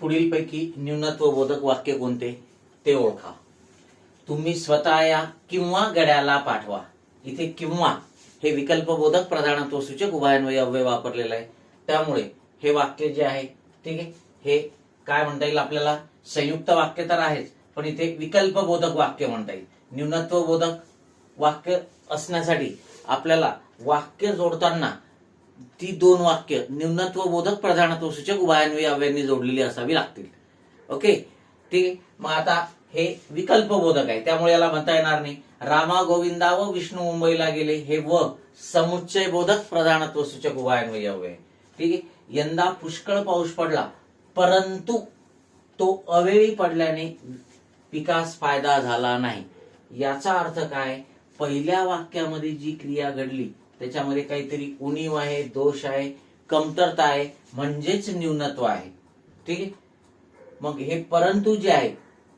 पुढीलपैकी न्यूनत्वबोधक वाक्य कोणते? ते ओळखा. तुम्ही स्वतः या किंवा गड्याला पाठवा. इथे किंवा हे विकल्पबोधक प्रधानत्व सूचक उभयान्वयी अव्यय वापरलेलं आहे. त्यामुळे हे वाक्य जे आहे ठीक आहे? हे काय म्हणता येईल आपल्याला? संयुक्त वाक्य तर आहेच पण इथे विकल्पबोधक वाक्य म्हणता येईल. न्यूनत्वबोधक वाक्य असण्यासाठी आपल्याला वाक्य जोडताना ती दोन वाक्य न्यूनत्वबोधक प्रधानत्व सूचक उभयान्वयी अव्ययांनी जोडलेली असावी लागतील. ओके? ठीक आहे? मग आता हे विकल्पबोधक आहे. त्यामुळे याला म्हणता येणार नाही. रामा गोविंदा व विष्णू मुंबईला गेले. हे व समुच्चय बोधक प्रधानत्व सूचक उभयान्वयी अव्यय. ठीक आहे? यंदा पुष्कळ पाऊस पडला. परंतु तो अवेळी पडल्याने पिकास फायदा झाला नाही. याचा अर्थ काय? पहिल्या वाक्यामध्ये जी क्रिया घडली त्याच्यामध्ये काहीतरी उणीव आहे दोष आहे कमतरता आहे म्हणजेच न्यूनत्व आहे. ठीक आहे? मग हे परंतु जे आहे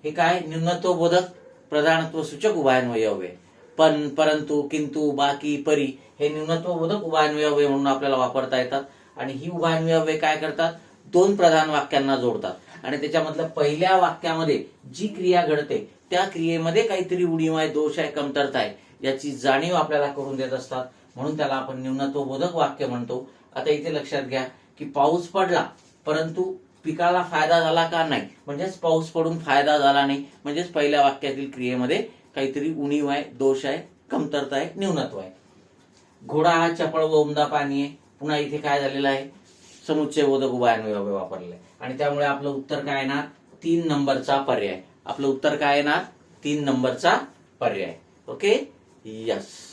हे काय? न्यूनत्व बोधक प्रधानत्व सूचक उभयान्वयी अव्यय पण परंतु किंतु बाकी परी हे न्यूनत्व बोधक उभयान्वयी म्हणून आपल्याला वापरता येतात. आणि ही उभयान्वयी काय करतात? दोन प्रधान वाक्यांना जोडतात. आणि त्याच्यामधल्या पहिल्या वाक्यामध्ये जी क्रिया घडते त्या क्रियेमध्ये काहीतरी उणीव आहे दोष आहे कमतरता आहे याची जाणीव आपल्याला करून देत असतात. म्हणून त्याला आपण न्यूनत्वबोधक वाक्य म्हणतो. आता इथे लक्षात घ्या की पाऊस पडला परंतु पिकाला फायदा झाला का नाही? म्हणजेच पाऊस पडून फायदा झाला नाही. म्हणजेच पहिल्या वाक्यातील क्रियेमध्ये काहीतरी उणीव आहे दोष आहे कमतरता आहे न्यूनत्व आहे. घोडा हा चपळ व उमदा पाणी आहे. पुन्हा इथे काय झालेलं आहे? समुच्चय बोधक उभयान्वय अव्यय आहे. आणि त्यामुळे आपलं उत्तर काय येणार? तीन नंबरचा पर्याय. आपलं उत्तर काय येणार? तीन नंबरचा पर्याय. ओके? यस.